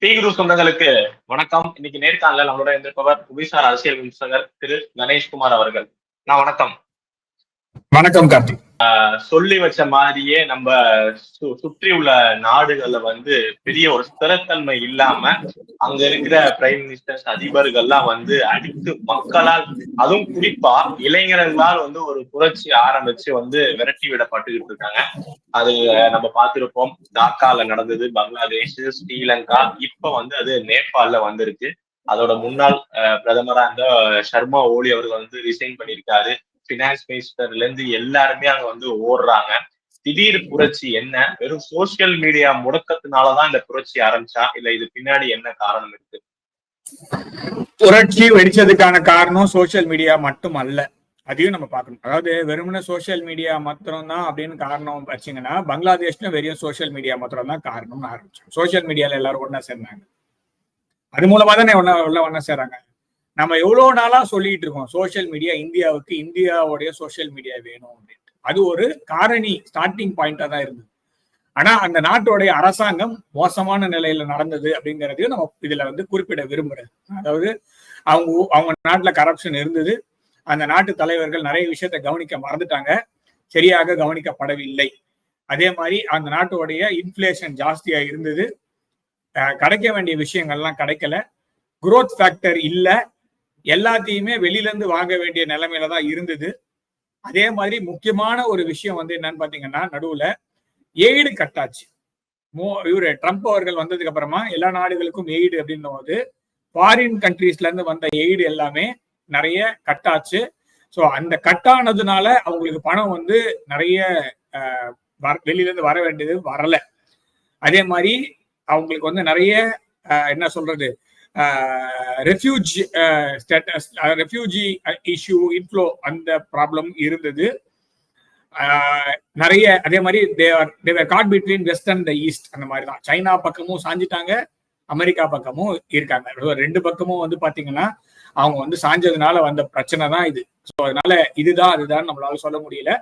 D குரு சொந்தங்களுக்கு வணக்கம். இன்னைக்கு நேர்காணல நம்மளோட இருந்திருப்பவர் புவிசார் அரசியல் விமர்சகர் திரு கணேஷ்குமார் அவர்கள். நான் வணக்கம். வணக்கம் கார்த்திக் சொல்லி வச்ச மாதிரியே நம்ம சுற்றி உள்ள நாடுகள்ல வந்து பெரிய ஒரு ஸ்திரத்தன்மை இல்லாம அங்க இருக்கிற பிரைம் மினிஸ்டர்ஸ் அதிபர்கள்லாம் வந்து அடித்து மக்களால் அதுவும் குறிப்பா இளைஞர்களால் வந்து ஒரு புரட்சி ஆரம்பிச்சு வந்து விரட்டி விடப்பட்டுக்கிட்டு இருக்காங்க. அது நம்ம பார்த்திருப்போம். டாக்கால நடந்தது பங்களாதேஷ் ஸ்ரீலங்கா இப்ப வந்து அது நேபாள்ல வந்திருக்கு. அதோட முன்னாள் அஹ், பிரதமரா இருந்த சர்மா ஓலி அவர்கள் வந்து ரிசைன் பண்ணியிருக்காரு. பினான்ஸ் மினிஸ்டர்ல இருந்து எல்லாருமே அங்க வந்து ஓடுறாங்க. திடீர் புரட்சி என்ன? வெறும் சோசியல் மீடியா முடக்கத்தினாலதான் இந்த புரட்சி ஆரம்பிச்சா? இல்ல இது பின்னாடி என்ன காரணம் இருக்கு? புரட்சி வெடிச்சதுக்கான காரணம் சோசியல் மீடியா மட்டும் அல்ல அதையும் நம்ம பார்க்கணும். அதாவது வெறுமனே சோசியல் மீடியா மாத்திரம் தான் அப்படின்னு காரணம் வச்சீங்கன்னா பங்களாதேஷ்ல வெறும் சோசியல் மீடியா மாத்திரம் தான் காரணம்னு ஆரம்பிச்சோம் சோசியல் மீடியால எல்லாரும் ஒண்ணா சேர்ந்தாங்க. அது மூலமா தானே ஒன்னா உள்ள ஒண்ணா சேர்றாங்க. நம்ம எவ்வளோ நாளா சொல்லிட்டு இருக்கோம் சோஷியல் மீடியா இந்தியாவுக்கு இந்தியாவுடைய சோஷியல் மீடியா வேணும் அப்படின்ட்டு. அது ஒரு காரணி ஸ்டார்டிங் பாயிண்டா தான் இருந்தது. ஆனா அந்த நாட்டோடைய அரசாங்கம் மோசமான நிலையில நடந்தது அப்படிங்கறதையும் நம்ம இதுல வந்து குறிப்பிட விரும்புறேன் அதாவது அவங்க அவங்க நாட்டுல கரப்ஷன் இருந்தது. அந்த நாட்டு தலைவர்கள் நிறைய விஷயத்தை கவனிக்க மறந்துட்டாங்க. சரியாக கவனிக்கப்படவில்லை. அதே மாதிரி அந்த நாட்டோடைய இன்ஃப்ளேஷன் ஜாஸ்தியா இருந்தது. கிடைக்க வேண்டிய விஷயங்கள்லாம் கிடைக்கல. குரோத் ஃபேக்டர் இல்லை. எல்லாத்தையுமே வெளியிலேருந்து வாங்க வேண்டிய நிலைமையில தான் இருந்தது. அதே மாதிரி முக்கியமான ஒரு விஷயம் வந்து என்னன்னு பாத்தீங்கன்னா நடுவுல எய்டு கட்டாச்சு. மோ இவரு ட்ரம்ப் அவர்கள் வந்ததுக்கு அப்புறமா எல்லா நாடுகளுக்கும் எய்டு அப்படின்னும் போது ஃபாரின் கண்ட்ரீஸ்ல இருந்து வந்த எய்டு எல்லாமே நிறைய கட்டாச்சு. ஸோ அந்த கட்டானதுனால அவங்களுக்கு பணம் வந்து நிறைய அஹ், வர- வெளியில இருந்து வர வேண்டியது வரல. அதே மாதிரி அவங்களுக்கு வந்து நிறைய என்ன சொல்றது refuge status refugee issue inflow அந்த ப்ராப்ளம் இருந்தது. நிறைய அதே மாதிரி they were caught between west and the east அந்த மாதிரி தான். சைனா பக்கமும் சாஞ்சிட்டாங்க அமெரிக்கா பக்கமும் இருக்காங்க. ரெண்டு பக்கமும் வந்து பாத்தீங்கன்னா அவங்க வந்து சாஞ்சதுனால வந்த பிரச்சனை தான் இது. ஸோ அதனால இதுதான் அதுதான் நம்மளால சொல்ல முடியல.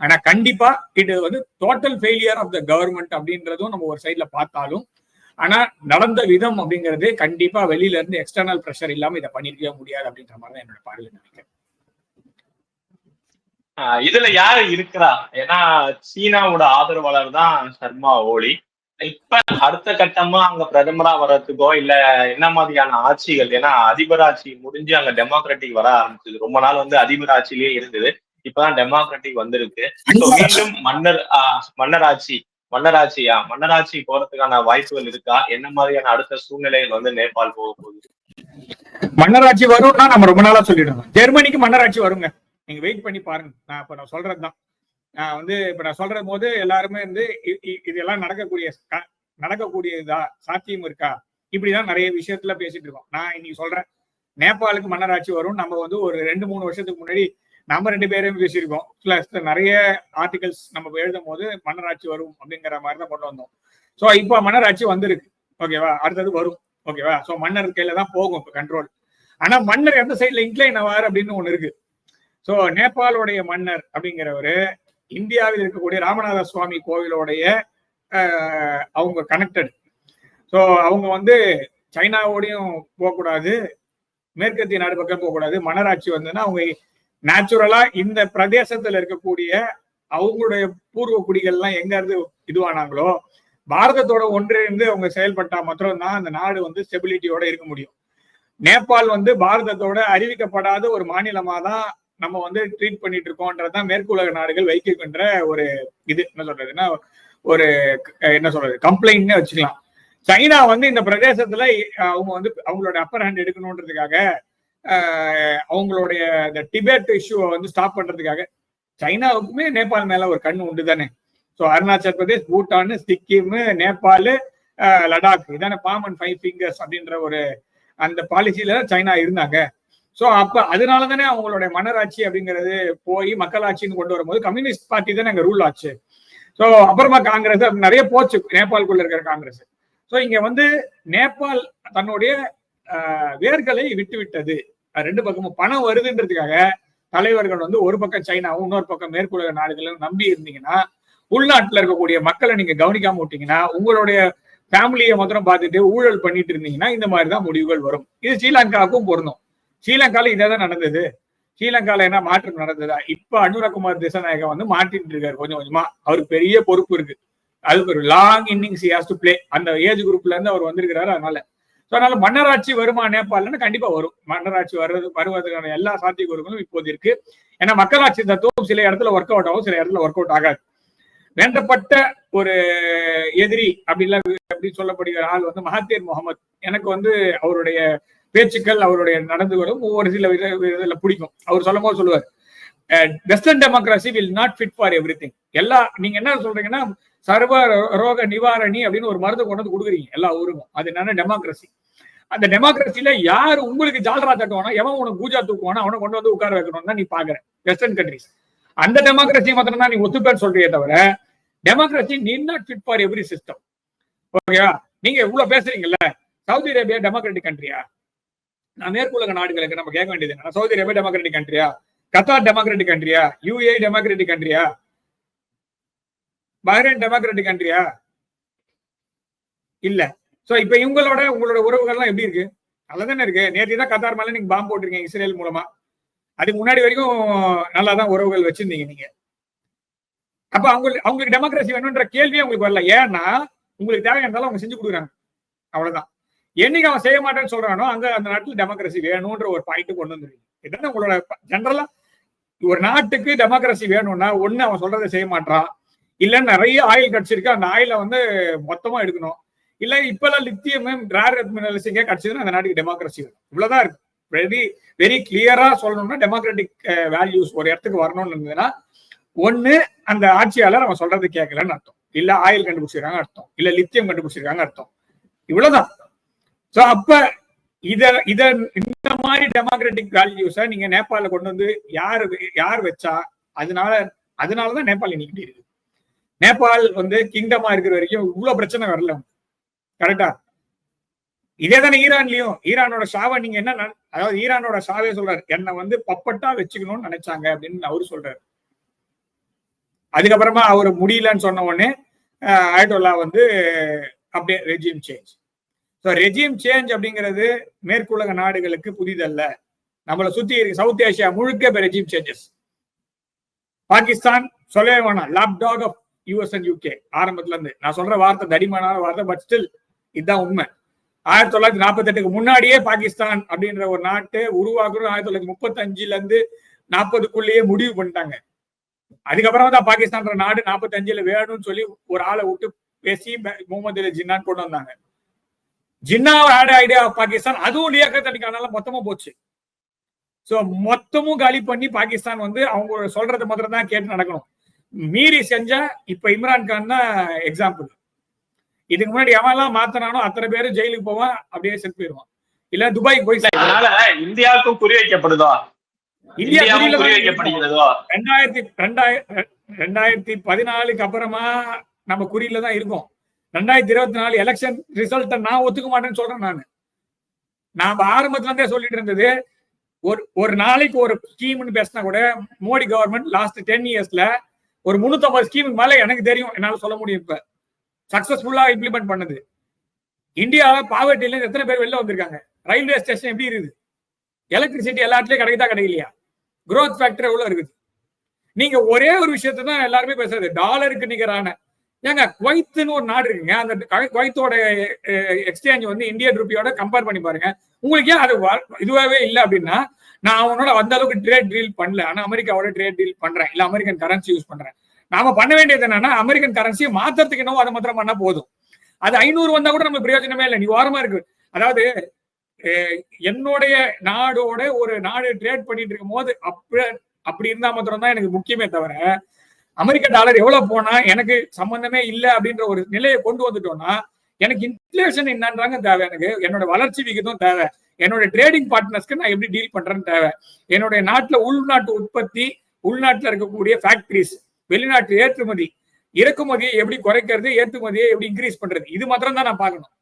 ஆனா கண்டிப்பா இது வந்து total failure of the government அப்படின்றதும் நம்ம ஒரு சைட்ல பார்த்தாலும் ஆனா நடந்த விதம் அப்படிங்கிறது கண்டிப்பா வெளியில இருந்து எக்ஸ்டர்னல் ப்ரெஷர் இல்லாம இதை பண்ணிருக்கவே முடியாது அப்படின்ற மாதிரி தான் என்னோட பார்வை நினைக்கிறேன். இதுல யாரு இருக்கிறா? ஏன்னா சீனாவோட ஆதரவாளர் தான் சர்மா ஓலி. இப்ப அடுத்த கட்டமா அங்க பிரதமரா வர்றதுக்கோ இல்ல என்ன மாதிரியான ஆட்சிகள்? ஏன்னா அதிபர் ஆட்சி முடிஞ்சு அங்க டெமோக்ராட்டிக் வர ஆரம்பிச்சது. ரொம்ப நாள் வந்து அதிபர் ஆட்சியிலேயே இருந்தது. இப்பதான் டெமோக்ராட்டிக் வந்திருக்கு. மீண்டும் மன்னர் மன்னர் ஆட்சி மன்னராட்சியா? மன்னராட்சி போறதுக்கான வாய்ப்புகள் இருக்கா? என்ன மாதிரியான அடுத்த சூழ்நிலைகள் வந்து நேபாள் போக போகுது? மன்னராட்சி வரும்னா நம்ம ரொம்ப நாளா சொல்லிடுறோம் ஜெர்மனிக்கு மன்னராட்சி வருங்க. நீங்க வெயிட் பண்ணி பாருங்க. நான் இப்ப நான் சொல்றதுதான் நான் வந்து இப்ப நான் சொல்ற போது எல்லாருமே வந்து இ- இ- இதெல்லாம் நடக்கக்கூடிய நடக்கக்கூடியதா சாத்தியம் இருக்கா? இப்படிதான் நிறைய விஷயத்துல பேசிட்டு இருக்கோம். நான் இன்னைக்கு சொல்றேன். நேபாளுக்கு மன்னராட்சி வரும் நம்ம வந்து ஒரு ரெண்டு மூணு வருஷத்துக்கு முன்னாடி நம்ம ரெண்டு பேரும் பேசியிருக்கோம். பிளஸ் நிறைய ஆர்டிகல்ஸ் நம்ம எழுதும் போது மன்னராட்சி வரும் அப்படிங்கிற மாதிரி தான் கொண்டு வந்தோம். ஸோ இப்போ மன்னராட்சி வந்திருக்கு. ஓகேவா அடுத்தது வரும். ஓகேவா ஸோ மன்னர் கையில தான் போகும் இப்போ கண்ட்ரோல் ஆனா மன்னர் எந்த சைட்ல இன்க்ளைன் ஆவார் அப்படின்னு ஒண்ணு இருக்கு. ஸோ நேபாளுடைய மன்னர் அப்படிங்கிறவரு இந்தியாவில் இருக்கக்கூடிய ராமநாத சுவாமி கோவிலோடைய ஆஹ், அவங்க கனெக்டட் ஸோ அவங்க வந்து சைனாவோடையும் போகக்கூடாது. மேற்கத்திய நாடு பக்கம் போகக்கூடாது. மன்னராட்சி வந்ததுன்னா அவங்க நேச்சுரலா இந்த பிரதேசத்துல இருக்கக்கூடிய அவங்களுடைய பூர்வ குடிகள்லாம் எங்க இருந்து இதுவானாங்களோ பாரதத்தோட ஒன்றிணைந்து அவங்க செயல்பட்டா மாத்திரம்தான் அந்த நாடு வந்து ஸ்டெபிலிட்டியோட இருக்க முடியும். நேபாள் வந்து பாரதத்தோட அறிவிக்கப்படாத ஒரு மாநிலமா தான் நம்ம வந்து ட்ரீட் பண்ணிட்டு இருக்கோன்றதுதான் மேற்குலக நாடுகள் வைக்கின்ற ஒரு இது. என்ன சொல்றதுன்னா ஒரு என்ன சொல்றது? கம்ப்ளைண்ட்னு வச்சுக்கலாம். சைனா வந்து இந்த பிரதேசத்துல அவங்க வந்து அவங்களோட அப்பர் ஹேண்ட் எடுக்கணுன்றதுக்காக அவங்களுடைய இந்த டிபேட் இஷ்யூவை வந்து ஸ்டாப் பண்றதுக்காக சைனாவுக்குமே நேபாள் மேல ஒரு கண் உண்டு தானே? ஸோ அருணாச்சல் பிரதேஷ் பூட்டான் சிக்கிம் நேபாள் லடாக். இதான பாமன் ஃபைவ் ஃபிங்கர்ஸ் அப்படின்ற ஒரு அந்த பாலிசியில சைனா இருந்தாங்க. ஸோ அப்ப அதனால தானே அவங்களுடைய மன்னராட்சி அப்படிங்கிறது போய் மக்களாட்சின்னு கொண்டு வரும்போது கம்யூனிஸ்ட் பார்ட்டி தானே அங்கே ரூல் ஆச்சு. ஸோ அப்புறமா காங்கிரஸ் நிறைய போச்சு. நேபாளுக்குள்ள இருக்கிற காங்கிரஸ். ஸோ இங்க வந்து நேபாள் தன்னுடைய வேர்களை விட்டு விட்டது ரெண்டு பக்கமும் பணம் வருதுன்றதுக்காக தலைவர்கள் வந்து ஒரு பக்கம் சைனாவும் இன்னொரு பக்கம் மேற்குலக நாடுகளும் நம்பி இருந்தீங்கன்னா உள்நாட்டுல இருக்கக்கூடிய மக்களை நீங்க கவனிக்காம விட்டீங்கன்னா உங்களுடைய ஃபேமிலியை மாத்திரம் பார்த்துட்டு ஊழல் பண்ணிட்டு இருந்தீங்கன்னா இந்த மாதிரி தான் முடிவுகள் வரும். இது ஸ்ரீலங்காவுக்கும் பொருந்தும். ஸ்ரீலங்கால இதே தான் நடந்தது. ஸ்ரீலங்கால என்ன மாற்றம் நடந்ததா? இப்ப அனுரகுமார் திசநாயகம் வந்து மாட்டிட்டு இருக்காரு கொஞ்சம் கொஞ்சமா. அவருக்கு பெரிய பொறுப்பு இருக்கு. அதுக்கு ஒரு லாங் இன்னிங்ஸ் டு பிளே அந்த ஏஜ் குரூப்ல இருந்து அவர் வந்திருக்கிறாரு அதனால. ஸோ அதனால மன்னராட்சி வருமா நேபாளன்னு கண்டிப்பா வரும். மன்னராட்சி வர்றது வருவதற்கான எல்லா சாத்தியக்கூறுகளும் இப்போது இருக்கு. ஏன்னா மக்களாட்சி தத்துவம் சில இடத்துல ஒர்க் அவுட் ஆகும் சில இடத்துல ஒர்க் அவுட் ஆகாது. வேண்டப்பட்ட ஒரு எதிரி அப்படிலாம் அப்படி சொல்லப்படுகிற ஆள் வந்து மகாத்தீர் முகமது. எனக்கு வந்து அவருடைய பேச்சுக்கள் அவருடைய நடந்துகளும் ஒவ்வொரு சில வித- பிடிக்கும். அவர் சொல்லும் போது சொல்லுவார் western democracy will not fit for everything எல்லா நீங்க என்ன சொல்றீங்கன்னா சர்வ ரோக நிவாரணி அப்படின்னு ஒரு மருந்து கொண்டு வந்து கொடுக்குறீங்க எல்லா ஊருக்கும். அது என்னன்னா டெமோக்ரஸி அந்த டெமோக்ரஸில யார் உங்களுக்கு ஜால்ரா தட்டுவானோ எவன் உனக்கு பூஜா தூக்குவானோ அவனை கொண்டு வந்து உட்கார வைக்கணும்னு தான் நீ பாக்குற வெஸ்டர்ன் கண்ட்ரிஸ் அந்த டெமோக்ரஸி மாத்திரம் தான் நீ ஒத்துப்பேன்னு சொல்றியே தவிர டெமோக்ரஸி நீ not fit for every system ஓகேவா நீங்க இவ்வளவு பேசுறீங்கல்ல சவுதி அரேபியா டெமோக்ராட்டிக் கண்ட்ரியா நான் மேற்குலக நாடுகளுக்கு நம்ம கேட்க வேண்டியது என்ன சவுதி அரேபியா டெமோக்ராட்டிக் கண்ட்ரியா கத்தார் டெமோக்ராட்டிக் கண்ட்ரியா யூஏ டெமோக்ராட்டிக் கண்ட்ரியா பஹ்ரைன் டெமோக்ராட்டிக் கண்ட்ரியா? இல்ல. சோ இப்ப இவங்களோட உங்களோட உறவுகள்லாம் எப்படி இருக்கு? நல்லதானே இருக்கு. நேற்று தான் கத்தார் மேல நீங்க பாம்பு போட்டிருக்கீங்க இஸ்ரேல் மூலமா. அதுக்கு முன்னாடி வரைக்கும் நல்லா தான் உறவுகள் வச்சிருந்தீங்க நீங்க. அப்ப அவங்களுக்கு அவங்களுக்கு டெமோக்ரஸி வேணும்ன்ற கேள்வியே உங்களுக்கு வரல. ஏன்னா உங்களுக்கு தேவை இருந்தாலும் அவங்க செஞ்சு கொடுக்குறாங்க. அவ்வளவுதான். என்னைக்கு அவன் செய்ய மாட்டேன்னு சொல்றானோ அங்க அந்த நாட்டுல டெமோக்ரஸி வேணும்ன்ற ஒரு பாயிண்ட் கொண்டு வந்துருக்கீங்க இதுதான் உங்களோட ஜென்ரலா ஒரு நாட்டுக்கு டெமோக்ரஸி வேணும்னா ஒண்ணு அவன் சொல்றதை செய்ய மாட்டான் இல்ல நிறைய ஆயில் கிடைச்சிருக்கு. அந்த ஆயில வந்து மொத்தமா எடுக்கணும். இல்ல இப்பெல்லாம் லித்தியம் ரேர் மினரல்ஸ் எங்கே கிடைச்சதுன்னா அந்த நாட்டுக்கு டெமோக்ரஸி வேணும் இவ்வளவுதான் இருக்கு. வெரி வெரி கிளியரா சொல்லணும்னா டெமோக்ராட்டிக் வேல்யூஸ் eh, ஒரு இடத்துக்கு வரணும்னு இருந்ததுன்னா ஒண்ணு அந்த ஆட்சியாளர் அவன் சொல்றது கேட்கலன்னு அர்த்தம். இல்ல ஆயில் கண்டுபிடிச்சிருக்காங்க அர்த்தம். இல்ல லித்தியம் கண்டுபிடிச்சிருக்காங்க அர்த்தம். இவ்வளவுதான். சோ அப்ப இத இத இந்த மாதிரி டெமோக்ராட்டிக் வேல்யூஸ நீங்க நேபாள கொண்டு வந்து யார் யார் வச்சா அதனால அதனாலதான் நேபாள் இன்னைக்கு இருக்கு நேபாள் வந்து கிங்டமா இருக்கிற வரைக்கும் இவ்வளவு பிரச்சனை வரல. கரெக்டா இதே தானே ஈரான்லயும். ஈரானோட சாவை நீங்க என்ன அதாவது ஈரானோட சாவே சொல்றாரு. என்னை வந்து பப்பட்டா வச்சுக்கணும்னு நினைச்சாங்க அப்படின்னு அவரு சொல்றாரு. அதுக்கப்புறமா அவர் முடியலன்னு சொன்ன உடனே அஹ், ஆயட்டோல்லா வந்து அப்படியே regime change so regime change அப்படிங்கிறது மேற்குலக நாடுகளுக்கு புதிதல்ல. நம்மளை சுத்தி சவுத் ஏசியா முழுக்க இப்போ ரெஜிம் சேஞ்சஸ் பாகிஸ்தான் சொல்லவே வேணாம். Lapdog of US and UK ஆரம்பத்துல இருந்து. நான் சொல்ற வார்த்தை தடிமனான வார்த்தை பட் ஸ்டில் இதுதான் உண்மை. ஆயிரத்தி தொள்ளாயிரத்தி நாற்பத்தி எட்டுக்கு முன்னாடியே பாகிஸ்தான் அப்படின்ற ஒரு நாட்டு உருவாக்கணும் ஆயிரத்தி தொள்ளாயிரத்தி முப்பத்தஞ்சுல இருந்து நாற்பதுக்குள்ளேயே முடிவு பண்ணிட்டாங்க. அதுக்கப்புறம் தான் பாகிஸ்தான்ற நாடு நாற்பத்தி அஞ்சுல வேணும்னு சொல்லி ஒரு ஆளை விட்டு பேசி முகமது அலி ஜின்னான் கொண்டு வந்தாங்க. ஜின்னா ஆட் ஐடியா பாகிஸ்தான் அதுவும் லியாக்கத்தடிக்கானால மொத்தமா போச்சு. சோ மொத்தமும் காலி பண்ணி பாகிஸ்தான் வந்து அவங்க சொல்றது மாத்திரம் தான் கேட்டு நடக்கணும். மீறி செஞ்சா இப்ப இம்ரான் கான் தான் எக்ஸாம்பிள் இதுக்கு முன்னாடி எவன்லாம் மாத்தினானோ அத்தனை பேரும் ஜெயிலுக்கு போவான் அப்படியே செத்து போயிருவான் இல்ல துபாய்க்கு போய். அதனால இந்தியாவுக்கும் குறி வைக்கப்படுதோ இந்தியா குறி. வைக்கப்படுகிறதோ ரெண்டாயிரத்தி ரெண்டாயிரம் ரெண்டாயிரத்தி பதினாலுக்கு அப்புறமா நம்ம குறியில தான் இருக்கோம் ரெண்டாயிரத்தி இருபத்தி நாலு எலெக்ஷன் ரிசல்ட்டை நான் ஒத்துக்க மாட்டேன்னு சொல்றேன் நான் நாம ஆரம்பத்துல இருந்தே சொல்லிட்டு இருந்தது ஒரு ஒரு நாளைக்கு ஒரு ஸ்கீம்னு பேசினா கூட மோடி கவர்மெண்ட் லாஸ்ட் டென் இயர்ஸ்ல ஒரு முன்னூத்தம்பது ஸ்கீமுக்கு மேல எனக்கு தெரியும். என்னால சொல்ல முடியும் இப்ப. சக்சஸ்ஃபுல்லா இம்ப்ளிமெண்ட் பண்ணது. இந்தியாவை பாவர்ட்டில எத்தனை பேர் வெளில வந்திருக்காங்க? ரயில்வே ஸ்டேஷன் எப்படி இருக்குது? எலக்ட்ரிசிட்டி எல்லா இடத்துலயும் கிடைக்குதா கிடைக்கலையா? குரோத் ஃபேக்டர் எவ்வளவு இருக்குது? நீங்க ஒரே ஒரு விஷயத்தை தான் எல்லாருமே பேசுறது. டாலருக்கு நிகரான ஏங்க குவைத்துன்னு ஒரு நாடு இருக்குங்க. அந்த குவைத்தோட எக்ஸ்சேஞ்ச் வந்து இந்தியன் ருப்பியோட கம்பேர் பண்ணி பாருங்க. உங்களுக்கு ஏன் அது இதுவாகவே இல்லை அப்படின்னா நான் அவனோட அந்த அளவுக்கு ட்ரேட் டீல் பண்ணல. ஆனால் அமெரிக்காவோட ட்ரேட் டீல் பண்றேன். இல்லை அமெரிக்கன் கரன்சி யூஸ் பண்றேன். நாம பண்ண வேண்டியது என்னன்னா அமெரிக்கன் கரன்சியை மாத்துறதுக்கு என்னவோ அதை மாத்திரம் பண்ணா போதும். அது ஐநூறு வந்தா கூட நமக்கு பிரயோஜனமே இல்லை. நீ ஓரமா இருக்கு. அதாவது என்னுடைய நாடோட ஒரு நாடு ட்ரேட் பண்ணிட்டு இருக்கும் போது அப்ப அப்படி இருந்தா மாத்திரம் தான் எனக்கு முக்கியமே தவிர அமெரிக்க டாலர் எவ்வளவு போனா எனக்கு சம்பந்தமே இல்லை அப்படின்ற ஒரு நிலையை கொண்டு வந்துட்டோம்னா எனக்கு இன்ஃபிளேஷன் என்னன்றாங்க தேவை எனக்கு. என்னோட வளர்ச்சி விகிதம் தேவை. என்னோட ட்ரேடிங் பார்ட்னர்ஸ்க்கு நான் எப்படி டீல் பண்றேன்னு தேவை. என்னுடைய நாட்டுல உள்நாட்டு உற்பத்தி உள்நாட்டுல இருக்கக்கூடிய ஃபேக்டரிஸ் வெளிநாட்டு ஏற்றுமதி இறக்குமதியை எப்படி குறைக்கிறது ஏற்றுமதியை எப்படி இன்க்ரீஸ் பண்றது? இது மாத்திரம் தான் நான் பார்க்கணும்.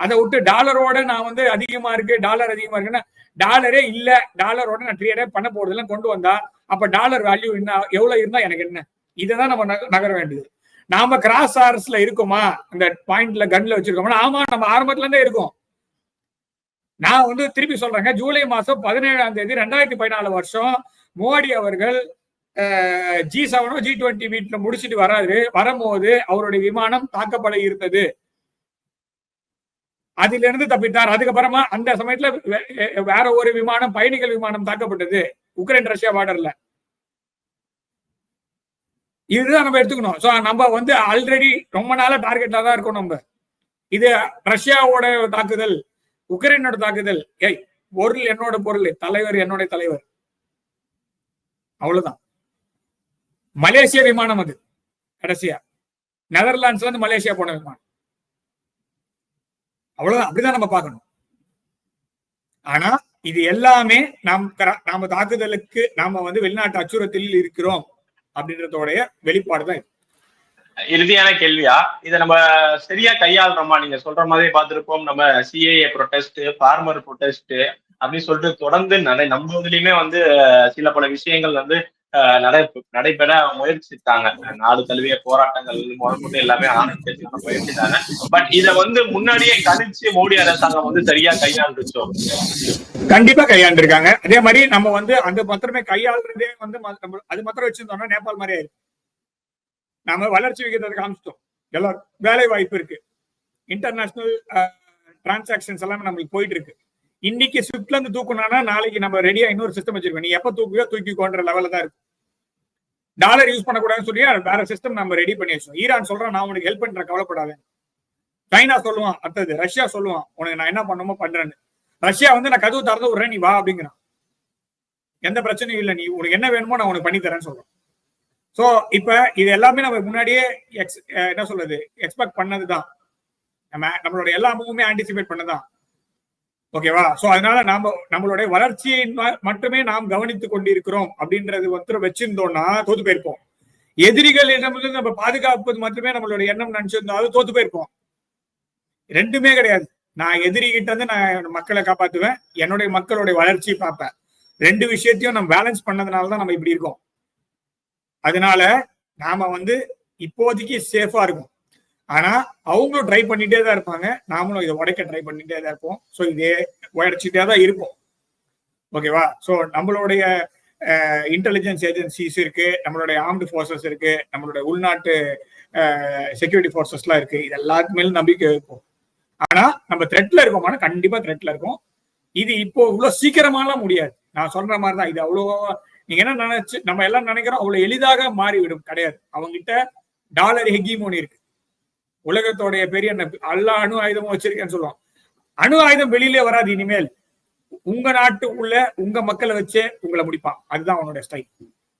அதை விட்டு டாலரோட நான் வந்து அதிகமா இருக்கு டாலர் அதிகமா இருக்குன்னா டாலரே இல்ல. டாலரோட நான் ட்ரேடே பண்ண போறதெல்லாம் கொண்டு வந்தா அப்ப டாலர் வேல்யூ என்ன எவ்வளவு இருந்தா எனக்கு என்ன? இதைதான் நம்ம நகர வேண்டியது. நாம கிராஸ் ஆர்ஸ்ல இருக்கோமா? அந்த பாயிண்ட்ல கன்ல வச்சிருக்கோமா? ஆமா நம்ம ஆரம்பத்துல இருந்தே இருக்கோம். நான் வந்து திருப்பி சொல்றேங்க ஜூலை மாசம் பதினேழாம் தேதி ரெண்டாயிரத்தி பதினாலு வருஷம் மோடி அவர்கள் ஜி செவனோ ஜி டுவெண்ட்டி வீட்ல முடிச்சிட்டு வராது வரும்போது அவருடைய விமானம் தாக்கப்பட இருந்தது. அதிலிருந்து தப்பித்தார் அதுக்கப்புறமா அந்த சமயத்துல வே- வேற ஒரு விமானம் பயணிகள் விமானம் தாக்கப்பட்டது. உக்ரைன் ரஷ்யா பார்டர்ல இதுதான் நம்ம எடுத்துக்கணும். ஸோ நம்ம வந்து ஆல்ரெடி ரொம்ப நாளாக டார்கெட்ல தான் இருக்கோம் நம்ம. இது ரஷ்யாவோட தாக்குதல் உக்ரைனோட தாக்குதல். ஏய் பொருள் என்னோட பொருள் தலைவர் என்னோட தலைவர். அவ்வளவுதான். மலேசிய விமானம் அது கடைசியா. நெதர்லாண்ட்ஸ்ல இருந்து மலேசியா போன விமானம். அவ்வளவுதான். அப்படிதான் நம்ம பார்க்கணும். ஆனா இது எல்லாமே நாம் நாம தாக்குதலுக்கு நாம வந்து வெளிநாட்டு அச்சுறுத்தலில் இருக்கிறோம். அப்படின்றதோடைய வெளிப்பாடு தான் இது. இறுதியான கேள்வியா? இதை நம்ம சரியா கையாளுறோமா? நீங்க சொல்ற மாதிரி பார்த்திருப்போம். நம்ம சிஏஏ ப்ரொடெஸ்ட் ஃபார்மர் ப்ரொடெஸ்ட் அப்படின்னு சொல்லிட்டு தொடர்ந்து நடை நம்ம இதுலயுமே வந்து சில பல விஷயங்கள் வந்து நடை நடைபெற முயற்சித்தாங்க. நாடு தழுவிய போராட்டங்கள் முதற்கொண்டு எல்லாமே ஆரம்பிச்சிருக்காங்க முயற்சித்தாங்க. பட் இதை வந்து முன்னாடியே கணிச்சு மோடி அரசாங்கம் வந்து சரியா கையாண்டுச்சோ? கண்டிப்பா கையாண்டிருக்காங்க. அதே மாதிரி நம்ம வந்து அந்த பத்திரமே கையாளுறதே வந்து அது மாத்திரம் வச்சிருந்தோம்னா நேபாள் மாதிரி ஆயிருக்கு நாம வளர்ச்சி விகிதத்தை காமிச்சிட்டோம். எல்லாரும் வேலை வாய்ப்பு இருக்கு. இன்டர்நேஷனல் டிரான்சாக்சன்ஸ் எல்லாமே நம்மளுக்கு போயிட்டு இருக்கு. இன்னைக்கு ஸ்விஃப்ட்ல இருந்து தூக்கணும்னா நாளைக்கு நம்ம ரெடியா இன்னொரு சிஸ்டம் வச்சிருக்கோம். நீ எப்ப தூக்குவியோ தூக்கிக்கோன்ற லெவல தான் இருக்கு டாலர் யூஸ் பண்ணக்கூடாதுன்னு சொல்லி வேற சிஸ்டம் நம்ம ரெடி பண்ணி வச்சோம் ஈரான் சொல்றான் நான் உனக்கு ஹெல்ப் பண்றேன் கவலைப்படாத. சைனா சொல்லுவான் அடுத்தது ரஷ்யா சொல்லுவான் உனக்கு நான் என்ன பண்ணுமோ பண்றேன்னு. ரஷ்யா வந்து நான் கதவு திறந்து விடுறேன் நீ வா அப்படிங்கிறான். எந்த பிரச்சனையும் இல்லை நீ உனக்கு என்ன வேணுமோ நான் உனக்கு பண்ணி தரேன்னு சொல்றேன். சோ இப்ப இது எல்லாமே நம்ம முன்னாடியே எக்ஸ் என்ன சொல்றது எக்ஸ்பெக்ட் பண்ணதுதான். நம்ம நம்மளோட எல்லா மூவுமே ஆன்டிசிபேட் பண்ணதான். ஓகேவா? சோ அதனால நாம நம்மளுடைய வளர்ச்சியை மட்டுமே நாம் கவனித்துக் கொண்டிருக்கிறோம் அப்படின்றது வந்து வச்சிருந்தோம்னா தோத்து போயிருப்போம். எதிரிகள் இடமிருந்து நம்ம பாதுகாப்பது மட்டுமே நம்மளுடைய எண்ணம் நினைச்சிருந்தாலும் தோத்து போயிருப்போம். ரெண்டுமே கிடையாது. நான் எதிரி கிட்ட இருந்து நான் மக்களை காப்பாத்துவேன் என்னுடைய மக்களுடைய வளர்ச்சியை பார்ப்பேன். ரெண்டு விஷயத்தையும் நம்ம பேலன்ஸ் பண்ணதுனால தான் நம்ம இப்படி இருக்கோம். அதனால நாம வந்து இப்போதைக்கு சேஃபா இருக்கும். ஆனா அவங்களும் ட்ரை பண்ணிட்டே தான் இருப்பாங்க. நாமளும் இதை உடைக்க ட்ரை பண்ணிட்டே தான் இருப்போம். ஸோ இதே உடைச்சிட்டே தான் இருப்போம். ஓகேவா ஸோ நம்மளுடைய இன்டெலிஜென்ஸ் ஏஜென்சிஸ் இருக்கு. நம்மளுடைய ஆர்ம்டு ஃபோர்ஸஸ் இருக்கு. நம்மளுடைய உள்நாட்டு செக்யூரிட்டி ஃபோர்ஸஸ்லாம் இருக்கு. இது எல்லாத்துமேலும் நம்பிக்கை இருக்கும். ஆனா நம்ம த்ரெட்ல இருக்கோமானா கண்டிப்பா த்ரெட்ல இருக்கும். இது இப்போ இவ்வளோ சீக்கிரமாலாம் முடியாது. நான் சொல்ற மாதிரி தான் இது அவ்வளோ நீங்க என்ன நினைச்சு நம்ம எல்லாம் நினைக்கிறோம் அவ்வளவு எளிதாக மாறிவிடும். கிடையாது. அவங்கிட்ட டாலர் ஹெகிமோனி இருக்கு. உலகத்தோடைய பெரிய எல்லா அணு ஆயுதமும் வச்சிருக்கேன்னு சொல்லுவான். அணு ஆயுதம் வெளியிலே வராது இனிமேல். உங்க நாட்டுக்குள்ள உங்க மக்களை வச்சே உங்களை முடிப்பான். அதுதான் அவனுடைய ஸ்டைல்